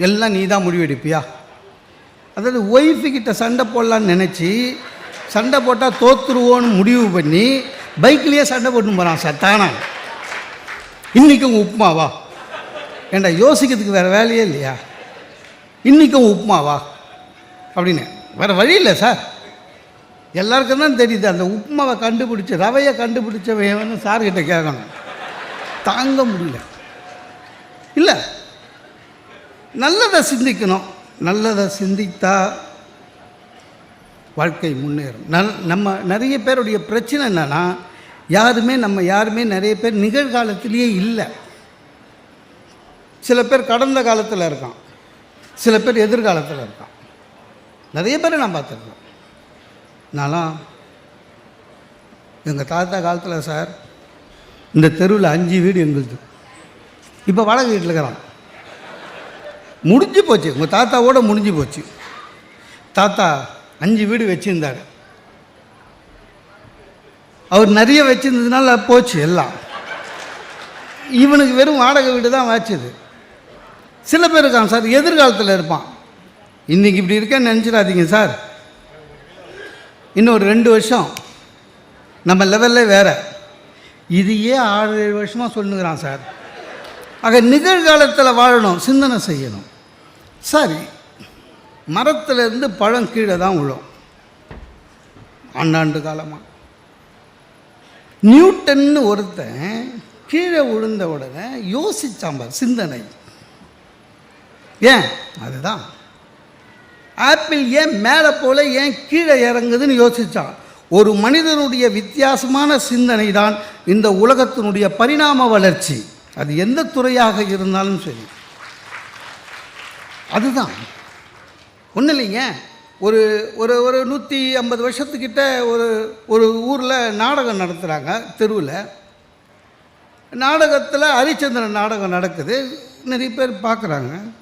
எல்லாம் நீ தான் முடிவெடுப்பியா? அதாவது ஒய்ஃபுக்கிட்ட சண்டை போடலான்னு நினச்சி சண்டை போட்டால் தோத்துருவோன்னு முடிவு பண்ணி பைக்லேயே சண்டை போட்டு போகிறான் சத்தானா இன்றைக்கும் உப்புமாவா? ஏண்டா யோசிக்கிறதுக்கு வேறு வேலையே இல்லையா? இன்றைக்கும் உப்புமாவா? அப்படின்னு. வேறு வழி இல்லை சார். எல்லாருக்கும் தான் தெரியுது அந்த உப்புமாவை கண்டுபிடிச்சி ரவையை கண்டுபிடிச்சவன் சார்கிட்ட கேட்கணும். தாங்க முடியல. இல்லை. நல்லதை சிந்திக்கணும். நல்லதை சிந்தித்தா வாழ்க்கை முன்னேறும். நல் நம்ம நிறைய பேருடைய பிரச்சனை என்னென்னா யாருமே நம்ம யாருமே நிறைய பேர் நிகழ்காலத்திலேயே இல்லை. சில பேர் கடந்த காலத்தில் இருக்கான். சில பேர் எதிர்காலத்தில் இருக்கான். நிறைய பேர் நான் பார்த்துருக்கேன். நான்லாம் எங்கள் தாத்தா காலத்தில் சார் இந்த தெருவில் அஞ்சு வீடு எங்களுது. இப்போ வாடகை வீட்டில் இருக்கிறான். முடிஞ்சு போச்சு. உங்கள் தாத்தாவோட முடிஞ்சு போச்சு. தாத்தா அஞ்சு வீடு வச்சுருந்தார். அவர் நிறைய வச்சுருந்ததுனால போச்சு எல்லாம். இவனுக்கு வெறும் வாடகை வீடு தான் வாச்சுது. சில பேர் இருக்கான் சார் எதிர்காலத்தில் இருப்பான். இன்றைக்கி இப்படி இருக்கேன்னு நினச்சிடாதீங்க சார். இன்னும் ஒரு ரெண்டு வருஷம் நம்ம லெவல்லே வேறு. இதையே ஆறு ஏழு வருஷமாக சொல்லுங்கிறான் சார். ஆக நிகழ்காலத்தில் வாழணும் சிந்தனை செய்யணும். சரி மரத்துலேருந்து பழம் கீழே தான் விழும். ஆண்டாண்டு காலமாக நியூட்டன்னு ஒருத்தன் கீழே விழுந்த உடனே யோசிச்சாம்பார் சிந்தனை. ஏன்? அதுதான். ஆப்பிள் ஏன் மேலே போல ஏன் கீழே இறங்குதுன்னு யோசித்தான் ஒரு மனிதனுடைய வித்தியாசமான சிந்தனை தான் இந்த உலகத்தினுடைய பரிணாம வளர்ச்சி. அது எந்த துறையாக இருந்தாலும் சரி. அதுதான். ஒன்றும் இல்லைங்க. ஒரு ஒரு ஒரு நூற்றி ஐம்பது வருஷத்துக்கிட்ட ஒரு ஒரு ஊரில் நாடகம் நடத்துகிறாங்க தெருவில். நாடகத்தில் ஹரிச்சந்திரன் நாடகம் நடக்குது. நிறைய பேர் பார்க்குறாங்க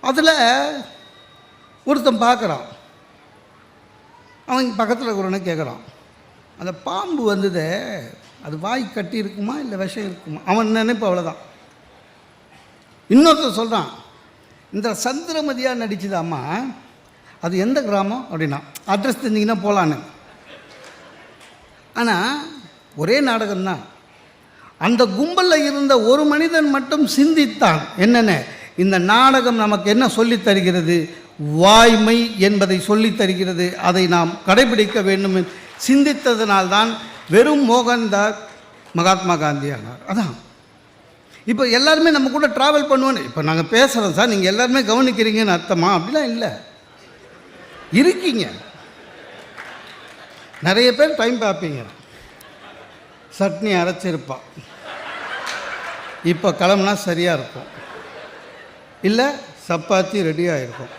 அதில் ஒருத்தன் பார்க்குறான் அவன் பக்கத்தில் இருக்கிறவனை கேட்குறான் அந்த பாம்பு வந்ததே அது வாய் கட்டி இருக்குமா இல்லை விஷம் இருக்குமா? அவன் நினைப்பு அவ்வளோதான் இன்னொருத்தர் சொல்கிறான் இந்த சந்திரமதியாக நடிச்சுதாம்மா. அது எந்த கிராமம் அப்படின்னா அட்ரஸ் தெரிஞ்சிங்கன்னா போகலான்னு ஆனால் ஒரே நாடகம்தான். அந்த கும்பலில் இருந்த ஒரு மனிதன் மட்டும் சிந்தித்தான். என்னென்ன? இந்த நாடகம் நமக்கு என்ன சொல்லித் தருகிறது? வாய்மை என்பதை சொல்லித் தருகிறது. அதை நாம் கடைபிடிக்க வேண்டும். சிந்தித்ததனால்தான் வெறும் மோகன்தாஸ் மகாத்மா காந்தி ஆனார். அதான். இப்போ எல்லாருமே நம்ம கூட ட்ராவல் பண்ணுவோன்னு இப்போ நாங்கள் பேசுகிறோம் சார் நீங்கள் எல்லாருமே கவனிக்கிறீங்கன்னு அர்த்தமா? அப்படிலாம் இல்லை. இருக்கீங்க. நிறைய பேர் டைம் பார்ப்பீங்க. சட்னி அரைச்சிருப்பான் இப்போ கிளம்புனா சரியாக இருக்கும். இல்லை சப்பாத்தி ரெடியாக இருக்கும்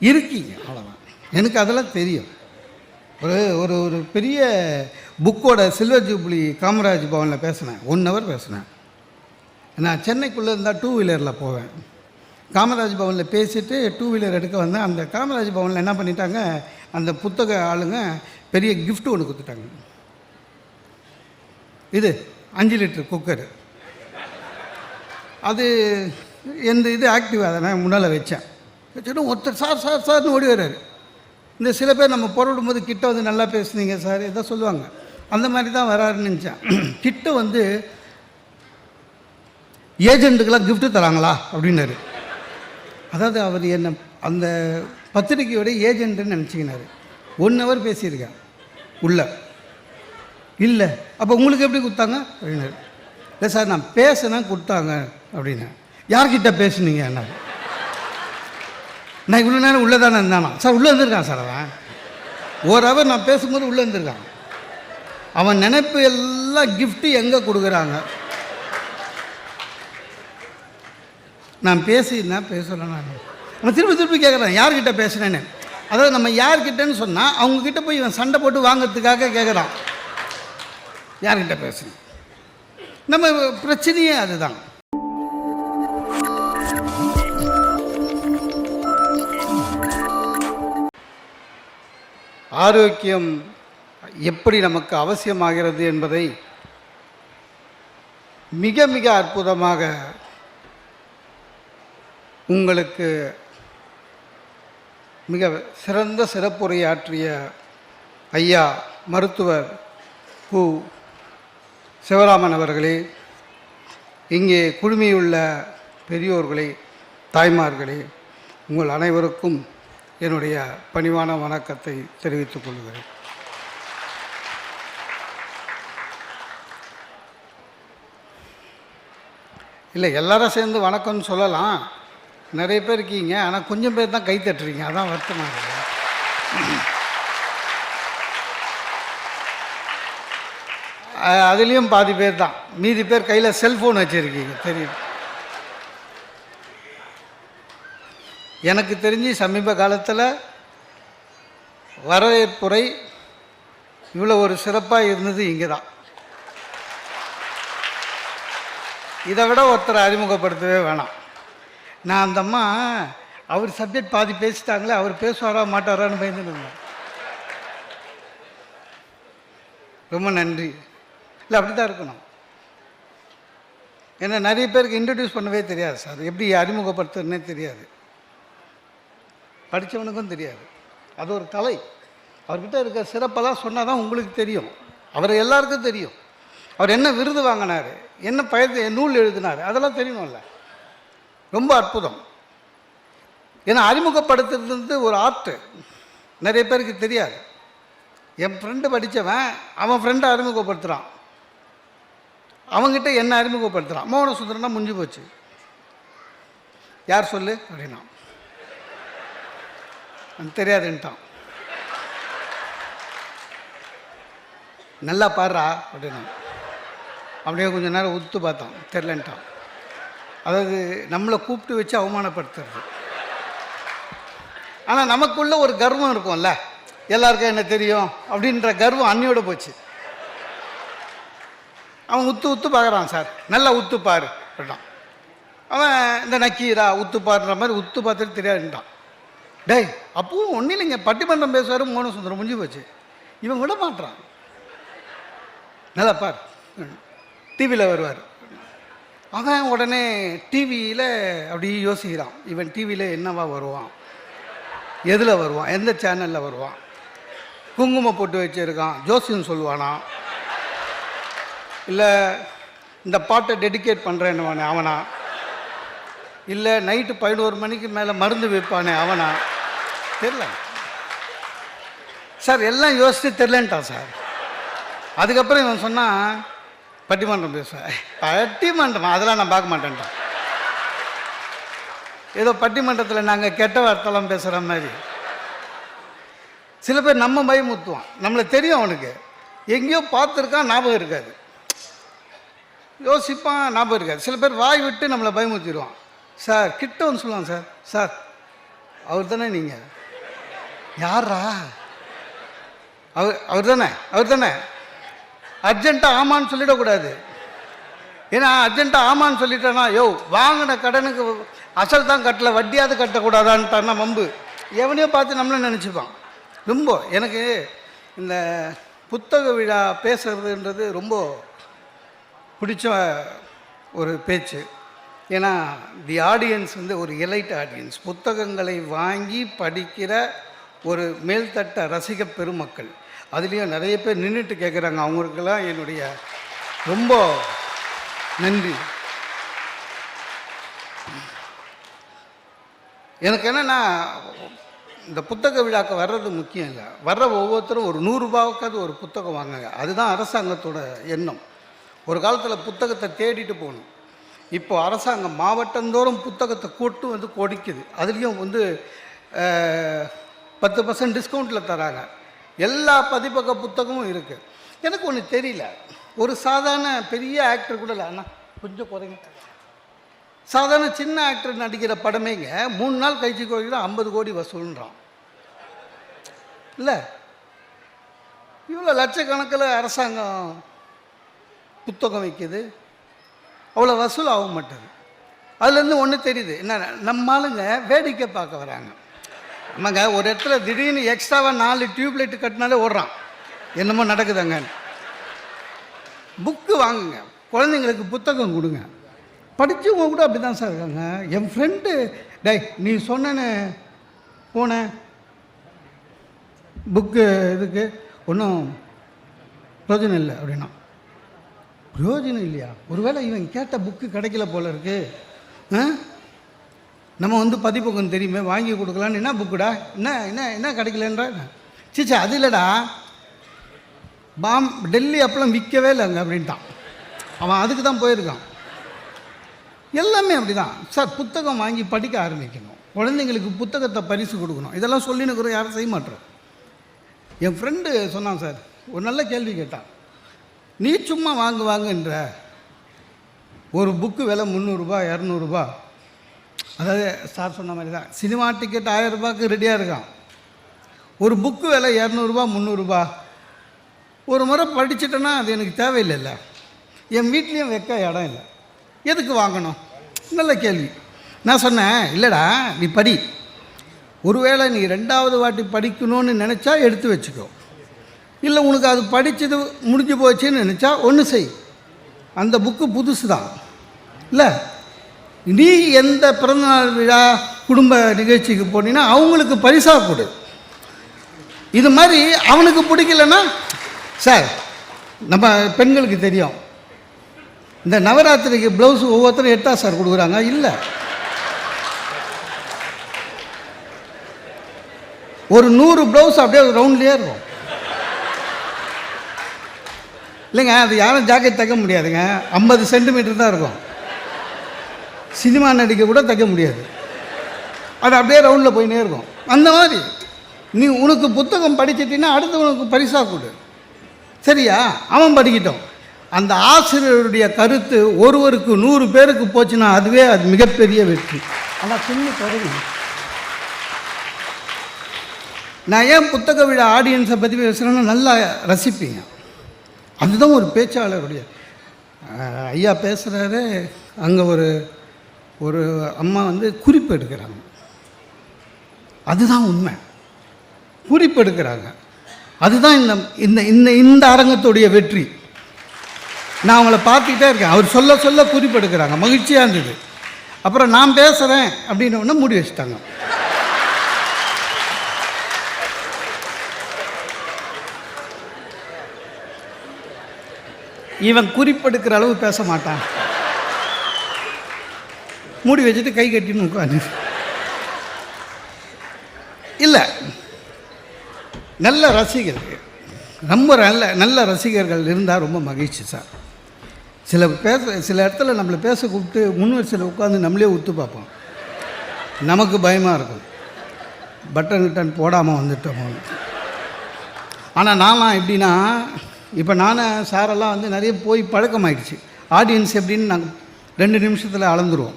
இருக்கீங்க அவ்வளோதான் எனக்கு அதெல்லாம் தெரியும். ஒரு ஒரு ஒரு பெரிய புக்கோட சில்வர் ஜூப்ளி காமராஜ் பவனில் பேசினேன். ஒன் ஹவர் பேசினேன். நான் சென்னைக்குள்ளே இருந்தால் டூ வீலரில் போவேன். காமராஜ் பவனில் பேசிட்டு டூ வீலர் எடுக்க வந்தேன். அந்த காமராஜ் பவனில் என்ன பண்ணிட்டாங்க அந்த புத்தக ஆளுங்க பெரிய கிஃப்ட் ஒன்று கொடுத்துட்டாங்க. இது அஞ்சு லிட்டர் குக்கரு அது எந்த இது ஆக்டிவ் அதை நான் முன்னால் வச்சேன். வச்சுட்டு ஒருத்தர் சார் சார் சார்னு ஓடி வர்றாரு. இந்த சில பேர் நம்ம பொருளும் போது கிட்ட வந்து நல்லா பேசுனீங்க சார் இதை சொல்லுவாங்க. அந்த மாதிரி தான் வராருன்னு நினச்சேன். கிட்ட வந்து ஏஜென்ட்டுக்கெல்லாம் கிஃப்ட்டு தராங்களா? அப்படின்னாரு. அதாவது அவர் என்ன அந்த பத்திரிக்கையோட ஏஜென்ட்டுன்னு நினச்சிக்கினாரு. ஒன் ஹவர் பேசியிருக்கேன். உள்ள. இல்லை. அப்போ உங்களுக்கு எப்படி கொடுத்தாங்க? அப்படின்னாரு. இல்லை சார் நான் பேசினா கொடுத்தாங்க. அப்படின்னு யார்கிட்ட பேசுனீங்க? என்ன நான் இவ்வளோ நேரம் உள்ளே தானே இருந்தானா? சார் உள்ளே இருந்திருக்கான் சார் அவன். ஒரு ஹவர் நான் பேசும்போது உள்ளே இருந்திருக்கான் அவன் நினைப்பு எல்லாம் கிஃப்ட்டு எங்கே கொடுக்குறாங்க? நான் பேசினா பேசலை நான். அவன் திருப்பி திருப்பி கேட்குறான் யார்கிட்ட பேசுனேன்னு. அதாவது நம்ம யார்கிட்டன்னு சொன்னால் அவங்கக்கிட்ட போய் இவன் சண்டை போட்டு வாங்கிறதுக்காக கேட்குறான் யார்கிட்ட பேசுனேன்? நம்ம பிரச்சனையே அதுதான். ஆரோக்கியம் எப்படி நமக்கு அவசியமாகிறது என்பதை மிக மிக அற்புதமாக உங்களுக்கு மிக சிறந்த சிறப்புரையாற்றிய ஐயா மருத்துவர் கு. சிவராமன் அவர்களே இங்கே குழுமியுள்ள பெரியோர்களே தாய்மார்களே உங்கள் அனைவருக்கும் என்னுடைய பணிவான வணக்கத்தை தெரிவித்துக் கொள்கிறேன். இல்லை எல்லாரும் சேர்ந்து வணக்கம்னு சொல்லலாம். நிறைய பேர் இருக்கீங்க. ஆனால் கொஞ்சம் பேர் தான் கை தட்டுறீங்க. அதான் வருத்தமாக இருக்கு. அதுலேயும் பாதி பேர் தான். மீதி பேர் கையில் செல்ஃபோன் வச்சுருக்கீங்க. தெரியும். எனக்கு தெரிஞ்சு சமீப காலத்தில் வரவேற்புரை இவ்வளோ ஒரு சிறப்பாக இருந்தது இங்கே தான். இதை விட ஒருத்தரை அறிமுகப்படுத்தவே வேணாம். நான் அந்த அம்மா அவர் சப்ஜெக்ட் பாதி பேசிட்டாங்களே அவர் பேசுவாரா மாட்டாரான்னு பயந்துருந்தேன் இருந்தேன். ரொம்ப நன்றி. இல்லை அப்படி தான் இருக்கணும். ஏன்னா நிறைய பேருக்கு இன்ட்ரடியூஸ் பண்ணவே தெரியாது சார். எப்படி அறிமுகப்படுத்துறதுனே தெரியாது. படித்தவனுக்கும் தெரியாது. அது ஒரு கலை. அவர்கிட்ட இருக்க சிறப்பெல்லாம் சொன்னால் தான் உங்களுக்கு தெரியும். அவர் எல்லாருக்கும் தெரியும். அவர் என்ன விருது வாங்கினார் என்ன பயத்து நூல் எழுதினார் அதெல்லாம் தெரியணும்ல. ரொம்ப அற்புதம். ஏன்னா அறிமுகப்படுத்துறது வந்து ஒரு ஆர்ட்டு. நிறைய பேருக்கு தெரியாது. என் ஃப்ரெண்டு படித்தவன் அவன் ஃப்ரெண்டை அறிமுகப்படுத்துகிறான் அவன்கிட்ட என்ன அறிமுகப்படுத்துகிறான் மௌன சுந்தரனா முடிஞ்சு போச்சு. யார் சொல்லு? அப்படின்னா. தெரியாதுன்ட்டான். நல்லா பாடுறா அப்படின்னா. அப்படியே கொஞ்ச நேரம் உத்து பார்த்தான். தெரிலன்ட்டான். அதாவது நம்மளை கூப்பிட்டு வச்சு அவமானப்படுத்துறது. ஆனால் நமக்குள்ள ஒரு கர்வம் இருக்கும்ல. எல்லாருக்கும் என்ன தெரியும்? அப்படின்ற கர்வம் அன்னியோட போச்சு. அவன் உத்து உத்து பார்க்குறான் சார். நல்லா உத்து பாரு அவன் இந்த நக்கீரா உத்து பாருன்ற மாதிரி உத்து பார்த்துட்டு தெரியாதுன்ட்டான் டேய் அப்பவும் ஒன்றும் இல்லைங்க. பட்டிமன்றம் பேசுவார் மோன சுந்தரம் முடிஞ்சு போச்சு. இவன் விட மாட்டான் நல்லா பார். டிவியில் வருவார். அவன் உடனே டிவியில் அப்படி யோசிக்கிறான். இவன் டிவியில் என்னவா வருவான்? எதில் வருவான்? எந்த சேனலில் வருவான்? குங்குமம் போட்டு வச்சுருக்கான். ஜோசியம் சொல்லுவானா? இல்லை இந்த பாட்டை டெடிகேட் பண்ணுறேன்னு அவனா? இல்லை நைட்டு பதினோரு மணிக்கு மேலே மருந்து வைப்பானே அவனா? தெரில சார் எல்லாம் யோசித்து தெரிலன்ட்டான் சார். அதுக்கப்புறம் இவன் சொன்னான் பட்டிமன்றம் பேசுவேன். பட்டிமன்றம் அதெல்லாம் நான் பார்க்க மாட்டேன்ட்டான் ஏதோ பட்டிமன்றத்தில் நாங்கள் கெட்ட வார்த்தைலாம் பேசுகிற மாதிரி. சில பேர் நம்ம பயமுத்துவான் நம்மளை தெரியும் அவனுக்கு. எங்கேயோ பார்த்துருக்கான் ஞாபகம் இருக்காது. யோசிப்பான் ஞாபகம் இருக்காது. சில பேர் வாய் விட்டு நம்மளை பயமுத்திடுவான் சார் கிட்ட வந்து சொல்லுவான் சார். சார் அவர் தானே நீங்கள் யாரா அவர் அவர் தானே? அவர் தானே? அர்ஜென்ட்டாக ஆமான்னு சொல்லிடக்கூடாது. ஏன்னா அர்ஜென்ட்டாக ஆமான்னு சொல்லிட்டேன்னா யோ வாங்கின கடனுக்கு அசல் தான் கட்டலை வட்டியாவது கட்டக்கூடாதான்ட்டான்னா வம்பு. எவனையோ பார்த்து நம்மளும் நினச்சிப்பான். ரொம்ப எனக்கு இந்த புத்தக விழா பேசுகிறதுன்றது ரொம்ப பிடிச்ச ஒரு பேச்சு. ஏன்னா தி ஆடியன்ஸ் வந்து ஒரு எலைட் ஆடியன்ஸ் புத்தகங்களை வாங்கி படிக்கிற ஒரு மேல்தட்ட ரசிக பெருமக்கள். அதுலேயும் நிறைய பேர் நின்றுட்டு கேட்குறாங்க அவங்களுக்கெல்லாம் என்னுடைய ரொம்ப நன்றி. எனக்கு என்னென்னா இந்த புத்தக விழாக்கு வர்றது முக்கியம் இல்லை. வர்ற ஒவ்வொருத்தரும் ஒரு நூறுரூபாவுக்காவது ஒரு புத்தகம் வாங்குங்க. அதுதான் அரசாங்கத்தோட எண்ணம். ஒரு காலத்தில் புத்தகத்தை தேடிட்டு போகணும். இப்போது அரசாங்கம் மாவட்டந்தோறும் புத்தகத்தை கூட்டு வந்து கொடுக்குது. அதுலேயும் வந்து பத்து பர்சன்ட் டிஸ்கவுண்ட்டில் தராங்க. எல்லா பதிப்பக புத்தகமும் இருக்குது எனக்கு ஒன்று தெரியல. ஒரு சாதாரண பெரிய ஆக்டர் கூட இல்லை. அண்ணா கொஞ்சம் குறைங்க. சாதாரண சின்ன ஆக்டர் நடிக்கிற படமேங்க மூணு நாள் கழிச்சு கோடி ஐம்பது கோடி வசூல்ன்றான். இல்லை? இவ்வளோ லட்சக்கணக்கில் அரசாங்கம் புத்தகம் வைக்கிது. அவ்வளோ வசூல் ஆக மாட்டேது. அதுலேருந்து ஒன்று தெரியுது. என்ன நம்ம ஆளுங்க வேடிக்கை பார்க்க வராங்க. ஆமாங்க ஒரு இடத்துல திடீர்னு எக்ஸ்ட்ராவாக நாலு டியூப்லைட் கட்டினாலே ஓடுறான். என்னமோ நடக்குதாங்க. புக்கு வாங்குங்க. குழந்தைங்களுக்கு புத்தகம் கொடுங்க. படித்தவங்க கூட அப்படி தான் சார் இருக்காங்க. என் ஃப்ரெண்டு டே நீ சொன்னேன்னு போனேன் புக்கு இதுக்கு ஒன்றும் பிரயோஜனம் இல்லை அப்படின்னா. பிரயோஜனம் இல்லையா? ஒருவேளை இவன் கேட்ட புக்கு கிடைக்கல போல இருக்குது ஆ? நம்ம வந்து பதிப்பகம் தெரியுமே வாங்கி கொடுக்கலான்னு. என்ன புக்குடா? என்ன என்ன என்ன கிடைக்கலன்ற? சீச்சா அது இல்லைடா. பாம் டெல்லி அப்பளம் விற்கவே இல்லைங்க அப்படின்ட்டான். அவன் அதுக்கு தான் போயிருக்கான். எல்லாமே அப்படிதான். சார் புத்தகம் வாங்கி படிக்க ஆரம்பிக்கணும். குழந்தைங்களுக்கு புத்தகத்தை பரிசு கொடுக்கணும். இதெல்லாம் சொல்லினுக்குறோம் யாரும் செய்ய மாட்டோம். என் ஃப்ரெண்டு சொன்னான் சார் ஒரு நல்ல கேள்வி கேட்டான். நீ சும்மா வாங்குவாங்கன்ற ஒரு புக்கு விலை முந்நூறுரூபா இரநூறுபா அதாவது சார் சொன்ன மாதிரி தான் சினிமா டிக்கெட் ஆயிரம் ரூபாய்க்கு ரெடியாக இருக்கான். ஒரு புக்கு விலை இரநூறுபா முந்நூறுரூபா ஒரு முறை படிச்சுட்டேன்னா அது எனக்கு தேவையில்லைல்ல. என் வீட்லேயும் வைக்க இடம் இல்லை. எதுக்கு வாங்கணும்? நல்ல கேள்வி. நான் சொன்னேன் இல்லைடா நீ படி. ஒருவேளை நீ ரெண்டாவது வாட்டி படிக்கணும்னு நினச்சா எடுத்து வச்சுக்கோ. இல்லை உனக்கு அது படித்தது முடிஞ்சு போச்சுன்னு நினச்சா ஒன்று செய். அந்த புக்கு புதுசு தான் இல்லை நீ எந்த பிறந்தநாள் விழா குடும்ப நிகழ்ச்சிக்கு போனீங்கன்னா அவங்களுக்கு பரிசாக கொடு. இது மாதிரி அவனுக்கு பிடிக்கலன்னா சார் நம்ம பெண்களுக்கு தெரியும். இந்த நவராத்திரிக்கு ப்ளவுஸ் ஒவ்வொருத்தரும் எட்டா சார் கொடுக்குறாங்க? இல்லை. ஒரு நூறு ப்ளவுஸ் அப்படியே ரவுண்ட்லேயே இருக்கும். இல்லைங்க அது யாரும் ஜாக்கெட் தைக்க முடியாதுங்க. ஐம்பது சென்டிமீட்டர் தான் இருக்கும். சினிமா நடிக்க கூட தைக்க முடியாது. அது அப்படியே ரவுண்டில் போயினே இருக்கும். அந்த மாதிரி நீ உனக்கு புத்தகம் படிச்சிட்டின்னா அடுத்து உனக்கு பரிசாக கொடு. சரியா? அவன் படிக்கட்டும். அந்த ஆசிரியருடைய கருத்து ஒருவருக்கு நூறு பேருக்கு போச்சுன்னா அதுவே அது மிகப்பெரிய வெற்றி. ஆனால் சின்ன கருவி. நான் ஏன் புத்தக விழா ஆடியன்ஸை பற்றி பேசுகிறேன்னா நல்லா ரசிப்பீங்க. அதுதான் ஒரு பேச்சாளருடைய ஐயா பேசுகிறாரு அங்கே ஒரு ஒரு அம்மா வந்து குறிப்பு எடுக்கிறாங்க அதுதான் உண்மை. குறிப்பு எடுக்கிறாங்க அதுதான் இந்த இந்த இந்த இந்த அரங்கத்துடைய வெற்றி. நான் அவங்கள பார்த்துக்கிட்டே இருக்கேன். அவர் சொல்ல சொல்ல குறிப்பு எடுக்கிறாங்க மகிழ்ச்சியாக இருந்தது. அப்புறம் நான் பேசுகிறேன் அப்படின்னு ஒன்று மூடி வச்சுட்டாங்க. இவன் குறிப்பெடுக்கிற அளவு பேச மாட்டான். மூடி வச்சுட்டு கை கட்டின்னு உட்காந்து. இல்லை. நல்ல ரசிகர்கள். ரொம்ப நல்ல நல்ல ரசிகர்கள் இருந்தால் ரொம்ப மகிழ்ச்சி சார். சில பேச சில இடத்துல நம்மளை பேச கூப்பிட்டு முன்வரிசையில் உட்காந்து நம்மளே ஒத்து பார்ப்போம். நமக்கு பயமாக இருக்கும். பட்டன் கிட்டன் போடாமல் வந்துட்டோமோ. ஆனால் நான்லாம் எப்படின்னா இப்போ நானும் சாரெல்லாம் வந்து நிறைய போய் பழக்கமாயிடுச்சு. ஆடியன்ஸ் எப்படின்னு நாங்கள் ரெண்டு நிமிஷத்தில் அளந்துருவோம்.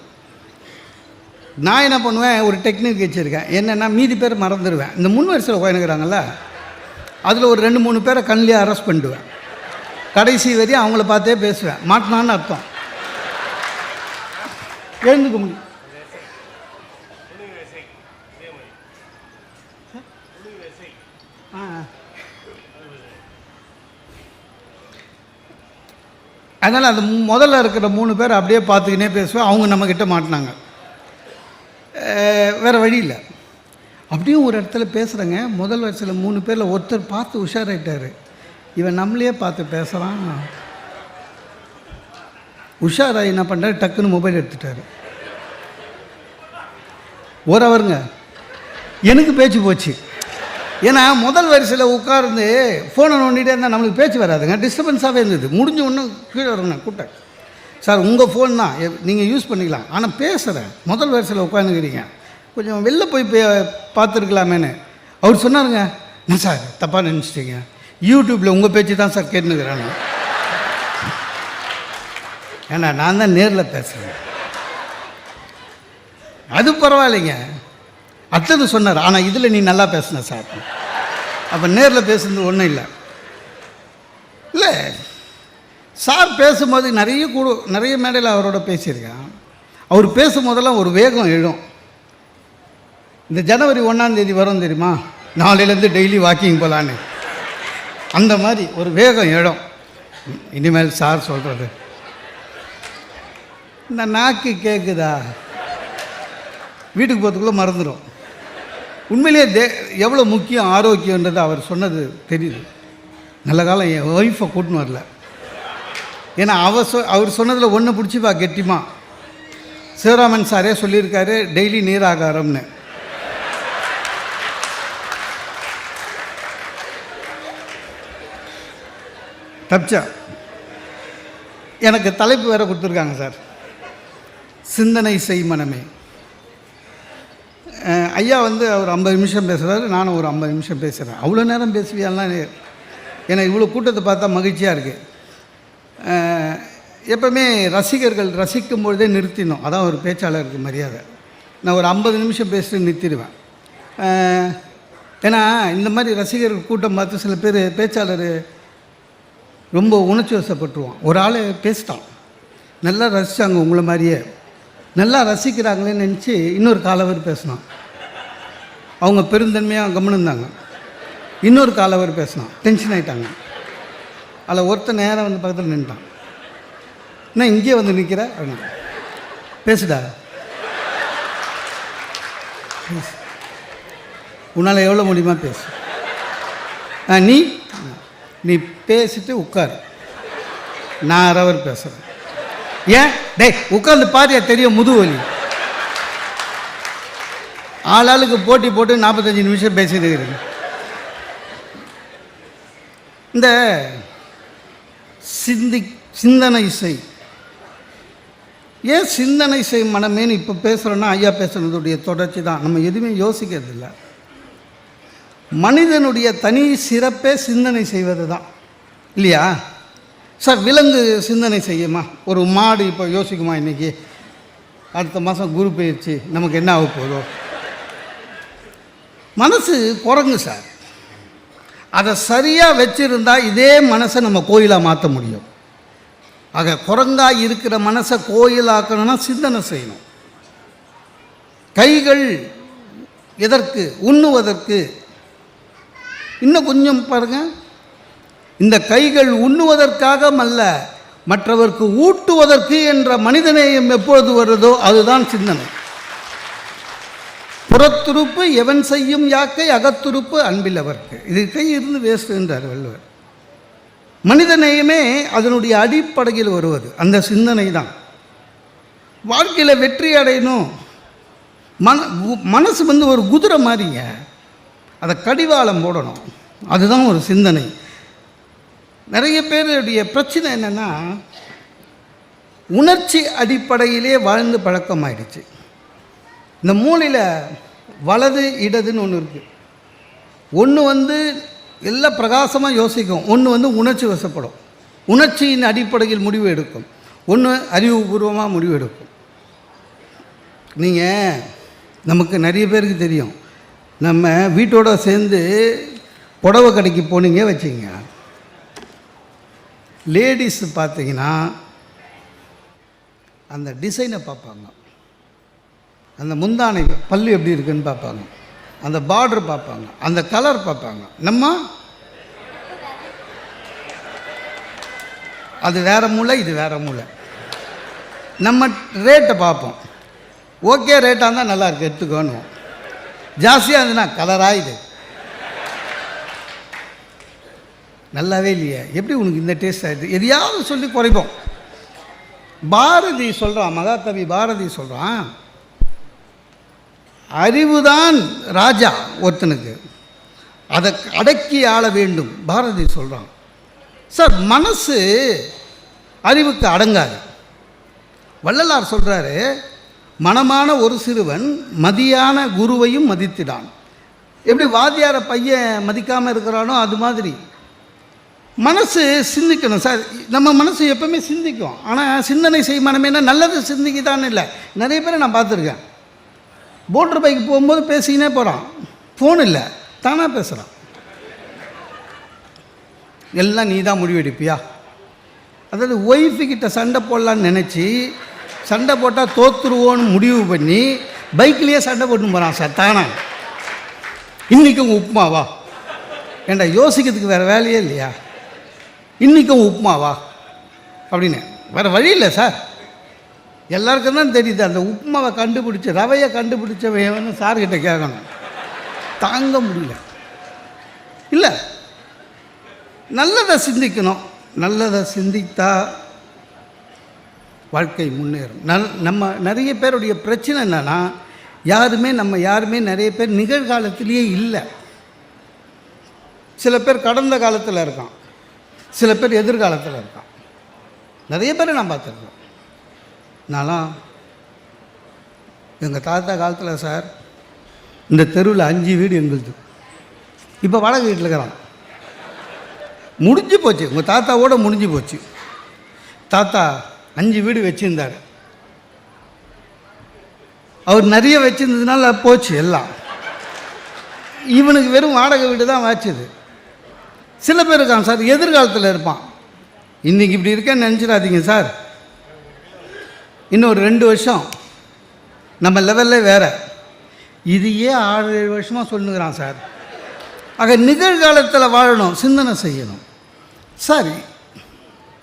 நான் என்ன பண்ணுவேன் ஒரு டெக்னிக் வச்சுருக்கேன். என்னென்னா மீதி பேர் மறந்துடுவேன். இந்த முன் வரிசையில் உட்காந்துக்கிறாங்கல்ல அதில் ஒரு ரெண்டு மூணு பேரை கண்ணிலே அரெஸ்ட் பண்ணிடுவேன். கடைசி வரையும் அவங்கள பார்த்தே பேசுவேன். மாட்டினான்னு அர்த்தம். எழுந்துக்க முடியும் அதனால் அந்த முதல்ல இருக்கிற மூணு பேர் அப்படியே பார்த்துக்கினே பேசுவேன். அவங்க நம்மக்கிட்ட மாட்டினாங்க. வேறு வழி இல்லை அப்படியும் ஒரு இடத்துல பேசுகிறேங்க முதல் வரிசையில் மூணு பேரில் ஒருத்தர் பார்த்து உஷாராயிட்டார். இவன் நம்மளையே பார்த்து பேசுகிறான் உஷாராய் என்ன பண்ணுறாரு டக்குன்னு மொபைல் எடுத்துட்டாரு. ஒரு அவருங்க எனக்கு பேச்சு போச்சு. ஏன்னா முதல் வரிசையில் உட்கார்ந்து ஃபோனை நோண்டிகிட்டே இருந்தால் நம்மளுக்கு பேச்சு வராதுங்க. டிஸ்டர்பன்ஸாகவே இருந்தது. முடிஞ்ச ஒன்று கீழே வரணும் கூட்டம். சார் உங்கள் ஃபோன் தான். நீங்கள் யூஸ் பண்ணிக்கலாம். ஆனால் பேசுகிறேன் முதல் வரிசையில் உட்காந்துக்கிறீங்க கொஞ்சம் வெளில போய் பே பார்த்துருக்கலாமேன்னு. அவர் சொன்னாருங்க என்ன சார் தப்பாக நினச்சிட்டீங்க? யூடியூப்பில் உங்கள் பேச்சு தான் சார் கேட்டுனுக்குறாங்க ஏன்னா நான் தான் நேரில் பேசுகிறேன் அது பரவாயில்லைங்க. அடுத்தது சொன்னார் ஆனால் இதில் நீ நல்லா பேசுன சார். அப்போ நேரில் பேசுனது ஒன்றும் இல்லை. இல்லை சார் பேசும்போது நிறைய கூட நிறைய மேடையில் அவரோட பேசியிருக்கேன். அவர் பேசும்போதெல்லாம் ஒரு வேகம் எழும். இந்த ஜனவரி ஒன்றாந்தேதி வரும் தெரியுமா? நாளையிலேருந்து டெய்லி வாக்கிங் போகலான்னு அந்த மாதிரி ஒரு வேகம் எழும். இனிமேல் சார் சொல்கிறது இந்த நாக்கு கேட்குதா வீட்டுக்கு போகிறதுக்குள்ளே மறந்துடும் உண்மையிலேயே தே எவ்வளோ முக்கியம் ஆரோக்கியன்றது அவர் சொன்னது தெரியுது. நல்ல காலம் என் ஒய்ஃபை கூட்டின்னு வரல. ஏன்னா அவ சொ அவர் சொன்னதில் ஒன்று பிடிச்சிப்பா கெட்டிமா. சிவராமன் சாரே சொல்லியிருக்காரு டெய்லி நீராகாரம்னு. தப்பிச்சா எனக்கு தலைப்பு வேற கொடுத்துருக்காங்க சார். சிந்தனை செய் மனமே. ஐயா வந்து அவர் ஐம்பது நிமிஷம் பேசுகிறாரு நானும் ஒரு ஐம்பது நிமிஷம் பேசுகிறேன் அவ்வளோ நேரம் பேசுவியாலாம் எனக்கு இவ்வளோ கூட்டத்தை பார்த்தா மகிழ்ச்சியாக இருக்குது எப்பவுமே ரசிகர்கள் ரசிக்கும் பொழுதே நிறுத்தினோம் அதான் ஒரு பேச்சாளருக்கு மரியாதை. நான் ஒரு ஐம்பது நிமிஷம் பேசிட்டு நிறுத்திடுவேன். ஏன்னா இந்த மாதிரி ரசிகர்கள் கூட்டம் பார்த்து சில பேர் பேச்சாளர் ரொம்ப உணர்ச்சி வசப்பட்டுருவான். ஒரு ஆள் பேசிட்டான். நல்லா ரசித்தாங்க உங்களை மாதிரியே. நல்லா ரசிக்கிறாங்களேன்னு நினச்சி இன்னொரு காலவர் பேசினான். அவங்க பெருந்தன்மையாக கவனிந்தாங்க இன்னொரு காலவர் பேசினான். டென்ஷன் ஆகிட்டாங்க அதில் ஒருத்தன் நேரம் வந்து பக்கத்தில் நின்றான். என்ன இங்கே வந்து நிற்கிற? அப்படின்னா பேசுடா. உன்னால் எவ்வளோ முடியுமா பேசு. ஆ நீ? நீ பேசிட்டு உட்காரு. நான் அரவர் பேசுகிறேன் ஏன்? டேய் உட்காந்து பாரியா தெரியும் முதுவலி ஆளாளுக்கு போட்டி போட்டு நாற்பத்தஞ்சு நிமிஷம் பேசிட்டு இருக்கிறேன். இந்த சிந்தி சிந்தனை செய் ஏன் சிந்தனை செய் மனமேன்னு இப்போ பேசுகிறோன்னா ஐயா பேசுனதுடைய தொடர்ச்சி தான். நம்ம எதுவுமே யோசிக்கிறதில்ல. மனிதனுடைய தனி சிறப்பே சிந்தனை செய்வது தான். இல்லையா? சார் விலங்கு சிந்தனை செய்யுமா? ஒரு மாடு இப்போ யோசிக்குமா இன்றைக்கி அடுத்த மாதம் குரு பயிற்சி நமக்கு என்ன ஆக போதோ மனசு குரங்கு சார். அதை சரியாக வச்சுருந்தா இதே மனசை நம்ம கோயிலாக மாற்ற முடியும். ஆக குரங்கா இருக்கிற மனசை கோயிலாக்கணும்னா சிந்தனை செய்யணும். கைகள் எதற்கு உண்ணுவதற்கு இன்னும் கொஞ்சம் பாருங்க. இந்த கைகள் உண்ணுவதற்காக அல்ல மற்றவர்க்கு ஊட்டுவதற்கு என்ற மனிதநேயம் எப்பொழுது வருதோ அதுதான் சிந்தனை. புறத்துருப்பு எவன் செய்யும் யாக்கை அகத்துருப்பு அன்பில் அவர்க்கு இது கை இருந்து வேஸ்ட் என்றார் வள்ளுவர். மனிதநேயமே அதனுடைய அடிப்படையில் வருவது. அந்த சிந்தனை தான். வாழ்க்கையில் வெற்றி அடையணும். மன மனசு வந்து ஒரு குதிரை மாதிரிங்க. அதை கடிவாளம் போடணும். அதுதான் ஒரு சிந்தனை. நிறைய பேருடைய பிரச்சனை என்னென்னா உணர்ச்சி அடிப்படையிலே வாழ்ந்து பழக்கமாயிடுச்சு. இந்த மூலையில் வலது இடதுன்னு ஒன்று இருக்குது ஒன்று வந்து எல்லாம் பிரகாசமாக யோசிக்கும். ஒன்று வந்து உணர்ச்சி வசப்படும். உணர்ச்சியின் அடிப்படையில் முடிவு எடுக்கும். ஒன்று அறிவுபூர்வமாக முடிவு எடுக்கும். நீங்கள் நமக்கு நிறைய பேருக்கு தெரியும். நம்ம வீட்டோட சேர்ந்து புடவை கடைக்கு போனீங்க வச்சிங்க லேடிஸ் பார்த்தீங்கன்னா அந்த டிசைனை பார்ப்பாங்க. அந்த முந்தானை பல்லு எப்படி இருக்குன்னு பார்ப்பாங்க. அந்த பார்டர் பார்ப்பாங்க. அந்த கலர் பார்ப்பாங்க. நம்ம? அது வேற மூளை இது வேறு மூளை. நம்ம ரேட்டை பார்ப்போம். ஓகே ரேட்டாக இருந்தால் நல்லா இருக்கு எடுத்துக்கோணும் ஜாஸ்தியாக இருந்ததுன்னா கலராக இது நல்லாவே இல்லையே. எப்படி உனக்கு இந்த டேஸ்ட் ஆகிடுது எதையாவது சொல்லி குறைப்போம். பாரதி சொல்கிறான் மகாகவி பாரதி சொல்கிறான் அறிவுதான் ராஜா ஒருத்தனுக்கு. அதை அடக்கி ஆள வேண்டும். பாரதி சொல்கிறான் சார் மனசு அறிவுக்கு அடங்காது. வள்ளலார் சொல்கிறாரு மனமான ஒரு சிறுவன் மதியான குருவையும் மதித்திடான். எப்படி வாத்தியார பையன் மதிக்காமல் இருக்கிறானோ அது மாதிரி. மனசு சிந்திக்கணும் சார். நம்ம மனசு எப்பவுமே சிந்திக்கும். ஆனால் சிந்தனை செய் மனமேனா நல்லது சிந்திக்குதான்னு இல்லை. நிறைய பேரை நான் பார்த்துருக்கேன். மோட்ரு பைக் போகும்போது பேசிக்கினே போகிறான் ஃபோன் இல்லை. தானாக பேசுகிறான் எல்லாம் நீ தான் முடிவெடுப்பியா? அதாவது ஒய்ஃபுக்கிட்ட சண்டை போடலான்னு நினச்சி சண்டை போட்டால் தோத்துருவோன்னு முடிவு பண்ணி பைக்லேயே சண்டை போட்டு போகிறான் சார் தானா? இன்றைக்கும் உப்புமாவா? ஏண்டா யோசிக்கிறதுக்கு வேறு வேலையே இல்லையா? இன்றைக்கும் உப்புமாவா? அப்படின்னு. வேறு வழி இல்லை சார். எல்லாருக்கும் தான் தெரியுது அந்த உப்புமாவை கண்டுபிடிச்ச ரவையை கண்டுபிடிச்சவன் சார்கிட்ட கேட்கணும். தாங்க முடியல. இல்லை நல்லதை சிந்திக்கணும். நல்லதை சிந்தித்தா வாழ்க்கை முன்னேறும். நல் நம்ம நிறைய பேருடைய பிரச்சனை என்னென்னா யாருமே நம்ம யாருமே நிறைய பேர் நிகழ்காலத்திலேயே இல்லை. சில பேர் கடந்த காலத்தில் இருக்கான். சில பேர் எதிர்காலத்தில் இருக்கான். நிறைய பேரை நான் பார்த்துருக்கோம் நான்லாம் எங்கள் தாத்தா காலத்தில் சார் இந்த தெருவில் அஞ்சு வீடு எங்களுது. இப்போ வாடகை வீட்டில் இருக்கிறான். முடிஞ்சு போச்சு. உங்கள் தாத்தாவோட முடிஞ்சு போச்சு. தாத்தா அஞ்சு வீடு வச்சுருந்தார். அவர் நிறைய வச்சுருந்ததுனால போச்சு எல்லாம். இவனுக்கு வெறும் வாடகை வீடு தான் வாச்சுது சில பேர் இருக்கான் சார் எதிர்காலத்தில் இருப்பான். இன்றைக்கி இப்படி இருக்கேன்னு நினச்சிடாதீங்க சார். இன்னும் ஒரு ரெண்டு வருஷம். நம்ம லெவலில் வேறு. இதையே ஆறு ஏழு வருஷமாக சொல்லுங்கிறான் சார். ஆக நிகழ்காலத்தில் வாழணும் சிந்தனை செய்யணும். சரி.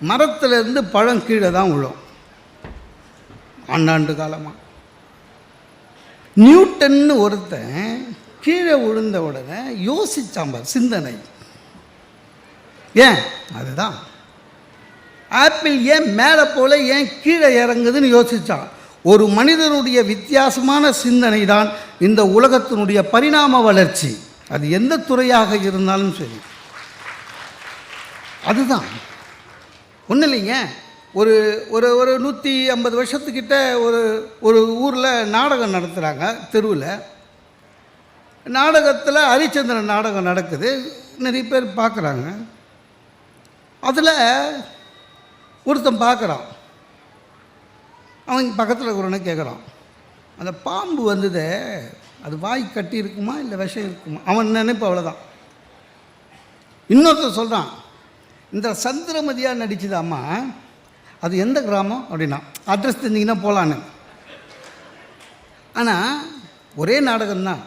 மரத்துலேருந்து பழம் கீழே தான் விழும். ஆண்டாண்டு காலமாக நியூட்டன்னு ஒருத்தன் கீழே விழுந்த உடனே யோசிச்சாம்பார் சிந்தனை. ஏன்? அதுதான். ஆப்பிள் ஏன் மேலே போல ஏன் கீழே இறங்குதுன்னு யோசித்தான் ஒரு மனிதனுடைய வித்தியாசமான சிந்தனை தான் இந்த உலகத்தினுடைய பரிணாம வளர்ச்சி. அது எந்த துறையாக இருந்தாலும் சரி. அதுதான். ஒன்றும் இல்லைங்க. ஒரு ஒரு ஒரு நூற்றி ஐம்பது வருஷத்துக்கிட்ட ஒரு ஒரு ஊரில் நாடகம் நடத்துகிறாங்க தெருவில். நாடகத்தில் ஹரிச்சந்திரன் நாடகம் நடக்குது. நிறைய பேர் பார்க்குறாங்க. அதில் ஒருத்தன் பார்க்குறான். அவன் பக்கத்தில் இருக்கிறவனை கேட்குறான் அந்த பாம்பு வந்ததே அது வாய் கட்டி இருக்குமா இல்லை விஷம் இருக்குமா? அவன் நினைப்பு அவ்வளோதான் இன்னொருத்தர் சொல்கிறான் இந்த சந்திரமதியாக நடிச்சுதாம்மா அது எந்த கிராமம் அப்படின்னா அட்ரஸ் தெரிஞ்சிங்கன்னா போகலான்னு ஆனால் ஒரே நாடகம்தான்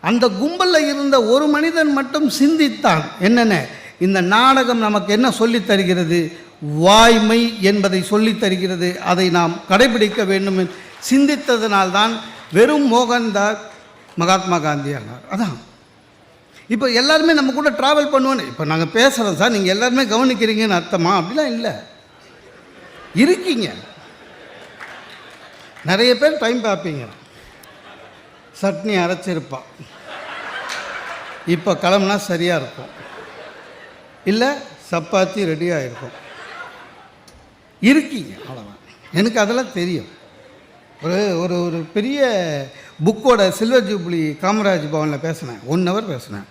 அந்த கும்பலில் இருந்த ஒரு மனிதன் மட்டும் சிந்தித்தான். என்னென்ன? இந்த நாடகம் நமக்கு என்ன சொல்லித் தருகிறது? வாய்மை என்பதை சொல்லித் தருகிறது. அதை நாம் கடைபிடிக்க வேண்டும் என்று சிந்தித்ததனால்தான் வெறும் மோகன்தாஸ் மகாத்மா காந்தி ஆனார். அதான். இப்போ எல்லாருமே நம்ம கூட ட்ராவல் பண்ணுவோன்னு இப்போ நாங்கள் பேசுகிறோம் சார் நீங்கள் எல்லாருமே கவனிக்கிறீங்கன்னு அர்த்தமா? அப்படிலாம் இல்லை. இருக்கீங்க. நிறைய பேர் டைம் பார்ப்பீங்க. சட்னி அரைச்சிருப்பான் இப்போ கிளம்புனா சரியாக இருக்கும். இல்லை சப்பாத்தி ரெடியாக இருக்கும் இருக்கீங்க. அவ்வளோதான் எனக்கு அதெல்லாம் தெரியும். ஒரு ஒரு ஒரு பெரிய புக்கோட சில்வர் ஜூப்ளி காமராஜ் பவனில் பேசினேன். ஒன் ஹவர் பேசினேன்.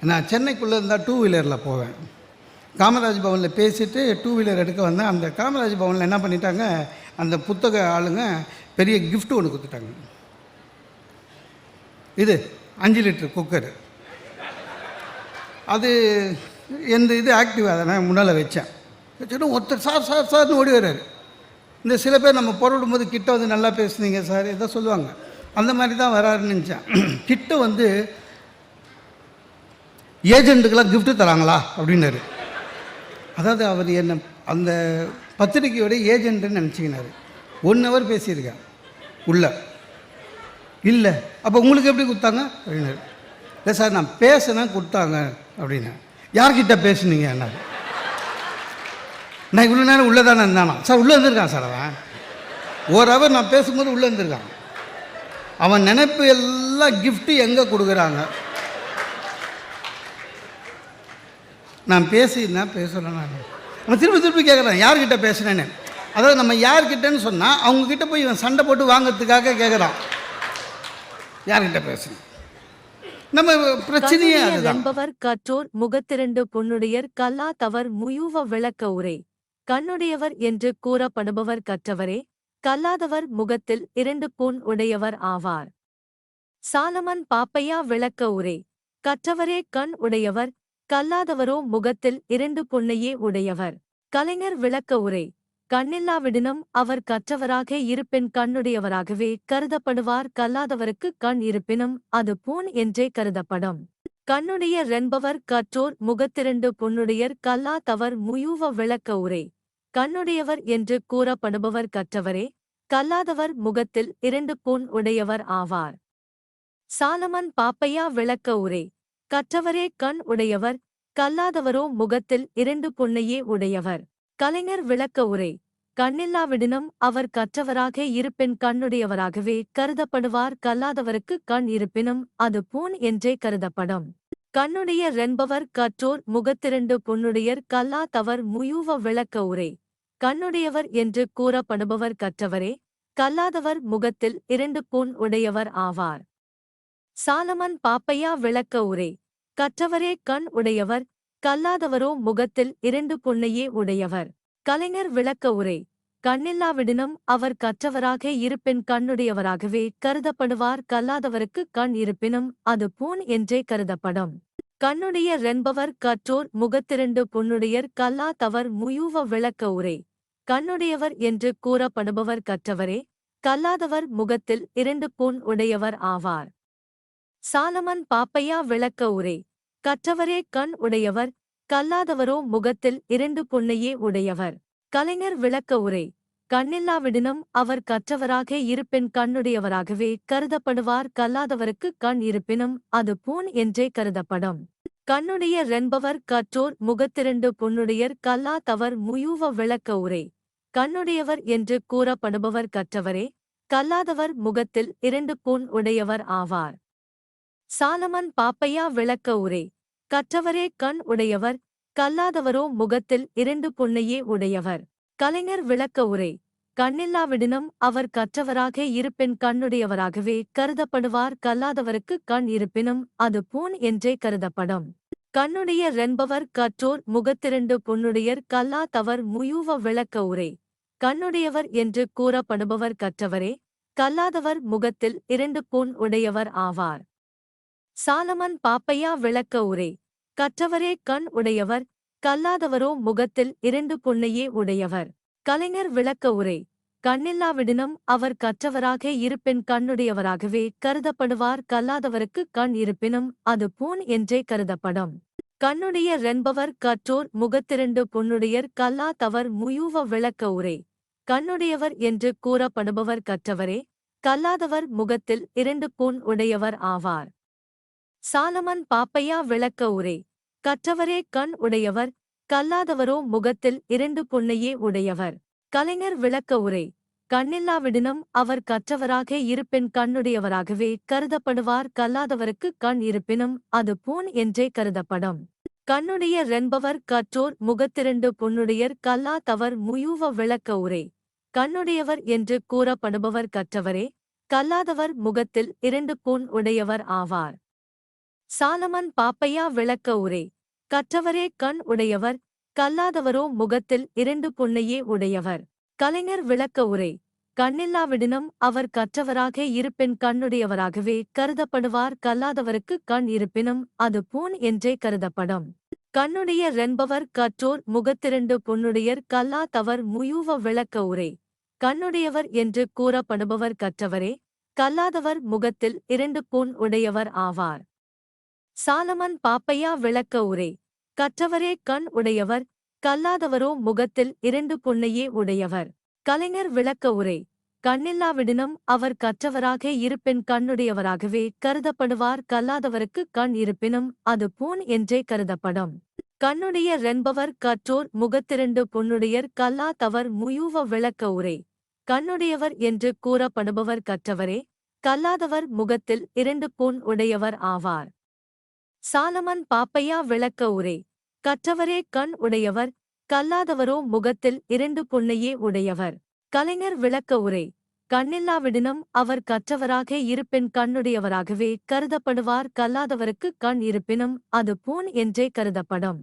நான் சென்னைக்குள்ளே இருந்தால் டூ வீலரில் போவேன். காமராஜ் பவனில் பேசிட்டு டூ வீலர் எடுக்க வந்தேன். அந்த காமராஜ் பவனில் என்ன பண்ணிட்டாங்க அந்த புத்தக ஆளுங்க பெரிய கிஃப்ட் ஒன்று கொடுத்துட்டாங்க. இது அஞ்சு லிட்டர் குக்கர். அது எந்த இது ஆக்டிவ் அதை நான் முன்னால் வச்சேன். வச்சுட்டு ஒருத்தர் சார் சார் சார்னு ஓடி வர்றாரு இந்த சில பேர் நம்ம பொருளும் போது கிட்ட வந்து நல்லா பேசுனீங்க சார் இதான் சொல்லுவாங்க. அந்த மாதிரி தான் வராருன்னு நினச்சேன். கிட்ட வந்து ஏஜென்ட்டுக்கெல்லாம் கிஃப்ட்டு தராங்களா? அப்படின்னாரு. அதாவது அவர் என்ன அந்த பத்திரிக்கையோட ஏஜென்ட்டுன்னு நினச்சிக்கினாரு. ஒன் ஹவர் பேசியிருக்கேன் உள்ள. இல்லை. அப்போ உங்களுக்கு எப்படி கொடுத்தாங்க? அப்படின்னாரு. இல்லை சார் நான் பேசினேன் கொடுத்தாங்க. அப்படின்னு யார்கிட்ட பேசுனீங்க? என்ன நான் இவ்வளோ நேரம் உள்ளே தானே இருந்தானா? சார் உள்ளே இருந்திருக்கான் சார் அவன். ஒரு ஹவர் நான் பேசும்போது உள்ளே இருந்திருக்கான் அவன் நினைப்பு எல்லாம் கிஃப்ட்டு எங்கே கொடுக்குறாங்க? நான் பேசியிருந்தேன் பேசலாம் நான் அவன் திருப்பி திருப்பி கேட்குறான் யார்கிட்ட பேசுனேன்னு? அதாவது நம்ம யார்கிட்டன்னு சொன்னால் அவங்கக்கிட்ட போய் இவன் சண்டை போட்டு வாங்கிறதுக்காக கேட்குறான் யார்கிட்ட பேசுனேன்? நம்ம பிரச்சனையே அதுதான். கற்றோர் முகத்திரண்டு பொன்னுடையர் கல்லா தவர் முயூவ விளக்க உரை. கண்ணுடையவர் என்று கூறப்படுபவர் கற்றவரே கல்லாதவர் முகத்தில் இரண்டு பூண் உடையவர் ஆவார். சாலமன் பாப்பையா விளக்க உரை கற்றவரே கண் உடையவர் கல்லாதவரோ முகத்தில் இரண்டு பொன்னையே உடையவர். கலைஞர் விளக்க உரை கண்ணில்லாவிடினும் அவர் கற்றவராக இருப்பின் கண்ணுடையவராகவே கருதப்படுவார் கல்லாதவருக்கு கண் இருப்பினும் அது பூண் என்றே கருதப்படும். கண்ணுடைய ரென்பவர் கற்றோர் முகத்திரண்டு பொன்னுடையர் கல்லா தவர் முயூவ விளக்க உரை. கண்ணுடையவர் என்று கூறப்படுபவர் கற்றவரே கல்லாதவர் முகத்தில் இரண்டு பொன் உடையவர் ஆவார். சாலமன் பாப்பையா விளக்க உரை. கற்றவரே கண் உடையவர் கல்லாதவரோ முகத்தில் இரண்டு பொன்னையே உடையவர். கலைஞர் விளக்க உரை. கண்ணில்லாவிடினும் அவர் கற்றவராக இருப்பின் கண்ணுடையவராகவே கருதப்படுவார். கல்லாதவருக்கு கண் இருப்பினும் அது பூன் என்றே கருதப்படும். கண்ணுடைய ரென்பவர் கற்றோர் முகத்திரண்டு புண்ணுடையர் கல்லாதவர் முயூவ விளக்க உரை. கண்ணுடையவர் என்று கூறப்படுபவர் கற்றவரே கல்லாதவர் முகத்தில் இரண்டு பூண் உடையவர் ஆவார். சாலமன் பாப்பையா விளக்க உரை. கற்றவரே கண் உடையவர் கல்லாதவரோ முகத்தில் இரண்டு பொண்ணையே உடையவர். கலைஞர் விளக்க உரை. கண்ணில்லாவிடினும் அவர் கற்றவராக இருப்பின் கண்ணுடையவராகவே கருதப்படுவார். கல்லாதவருக்கு கண் இருப்பினும் அது பூண் என்றே கருதப்படும். கண்ணுடைய ரென்பவர் கற்றோர் முகத்திரண்டு புண்ணுடையர் கல்லாதவர் முயூவ விளக்க உரை. கண்ணுடையவர் என்று கூறப்படுபவர் கற்றவரே கல்லாதவர் முகத்தில் இரண்டு பூண் உடையவர் ஆவார். சாலமன் பாப்பையா விளக்க உரை. கற்றவரே கண் உடையவர் கல்லாதவரோ முகத்தில் இரண்டு பொன்னையே உடையவர். கலைஞர் விளக்க உரை. கண்ணில்லாவிடினும் அவர் கற்றவராக இருப்பின் கண்ணுடையவராகவே கருதப்படுவார். கல்லாதவருக்கு கண் இருப்பினும் அது பூன் என்றே கருதப்படும். கண்ணுடைய ரென்பவர் கற்றோர் முகத்திரண்டு பொன்னுடையர் கல்லாதவர் முயூவ விளக்க உரை. கண்ணுடையவர் என்று கூறப்படுபவர் கற்றவரே. கல்லாதவர் முகத்தில் இரண்டு பூண் உடையவர் ஆவார். சாலமன் பாப்பையா விளக்க உரை. கற்றவரே கண் உடையவர் கல்லாதவரோ முகத்தில் இரண்டு புண்ணையே உடையவர். கலைஞர் விளக்க உரை கண்ணில்லாவிடினும் அவர் கற்றவராக இருப்பின் கண்ணுடையவராகவே கருதப்படுவார். கல்லாதவருக்கு கண் இருப்பினும் அது பூன் என்றே கருதப்படும். கண்ணுடைய ரென்பவர் கற்றோர் முகத்திரண்டு புண்ணுடையர் கல்லாதவர் முயூவ விளக்க உரை கண்ணுடையவர் என்று கூறப்படுபவர் கற்றவரே கல்லாதவர் முகத்தில் இரண்டு புண் உடையவர் ஆவார். சாலமன் பாப்பையா விளக்க உரை கற்றவரே கண் உடையவர் கல்லாதவரோ முகத்தில் இரண்டு புண்ணையே உடையவர். கலைஞர் விளக்க உரை கண்ணில்லாவிடினும் அவர் கற்றவராக இருப்பின் கண்ணுடையவராகவே கருதப்படுவார் கல்லாதவருக்கு கண் இருப்பினும் அது பூன் என்றே கருதப்படும். கண்ணுடைய ரென்பவர் கற்றோர் முகத்திரண்டு பொன்னுடையர் கல்லாதவர் முயூவ விளக்க உரை கண்ணுடையவர் என்று கூறப்படுபவர் கற்றவரே கல்லாதவர் முகத்தில் இரண்டு பூண் உடையவர் ஆவார். சாலமன் பாப்பையா விளக்க உரை. கற்றவரே கண் உடையவர் கல்லாதவரோ முகத்தில் இரண்டு பொன்னையே உடையவர். கலைஞர் விளக்க உரை. கண்ணில்லாவிடினும் அவர் கற்றவராக இருப்பின் கண்ணுடையவராகவே கருதப்படுவார். கல்லாதவருக்கு கண் இருப்பினும் அது பூன் என்றே கருதப்படும். கண்ணுடைய ரென்பவர் கற்றோர் முகத்திரண்டு பொன்னுடையர் கல்லாதவர் முயூவ விளக்க உரை. கண்ணுடையவர் என்று கூறப்படுபவர் கற்றவரே கல்லாதவர் முகத்தில் இரண்டு புண் உடையவர் ஆவார். சாலமன் பாப்பையா விளக்க உரை. கற்றவரே கண் உடையவர் கல்லாதவரோ முகத்தில் இரண்டு புண்ணையே உடையவர். கலைஞர் விளக்க உரை. கண்ணில்லாவிடினும் அவர் கற்றவராக இருப்பின் கண்ணுடையவராகவே கருதப்படுவார். கல்லாதவருக்கு கண் இருப்பினும் அது பூன் என்றே கருதப்படும். கண்ணுடைய ரென்பவர் கற்றோர் முகத்திரண்டு புண்ணுடையர் கல்லாதவர் முயூவ விளக்க உரை. கண்ணுடையவர் என்று கூறப்படுபவர் கற்றவரே கல்லாதவர் முகத்தில் இரண்டு புண் உடையவர் ஆவார். சாலமன் பாப்பையா விளக்க உரை. கற்றவரே கண் உடையவர் கல்லாதவரோ முகத்தில் இரண்டு பொன்னையே உடையவர். கலைஞர் விளக்க உரை. கண்ணில்லாவிடினும் அவர் கற்றவராக இருப்பின் கண்ணுடையவராகவே கருதப்படுவார். கல்லாதவருக்கு கண் இருப்பினும் அது பூன் என்றே கருதப்படும். கண்ணுடைய ரென்பவர் கற்றோர் முகத்திரண்டு பொன்னுடையர் கல்லாதவர் முயூவ விளக்க உரை. கண்ணுடையவர் என்று கூறப்படுபவர் கற்றவரே கல்லாதவர் முகத்தில் இரண்டு புண் உடையவர் ஆவார். சாலமன் பாப்பையா விளக்க உரை. கற்றவரே கண் உடையவர் கல்லாதவரோ முகத்தில் இரண்டு பொன்னையே உடையவர். கலைஞர் விளக்க உரை. கண்ணில்லாவிடினும் அவர் கற்றவராக இருப்பின் கண்ணுடையவராகவே கருதப்படுவார் கல்லாதவருக்கு கண் இருப்பினும் அது பூன் என்றே கருதப்படும்.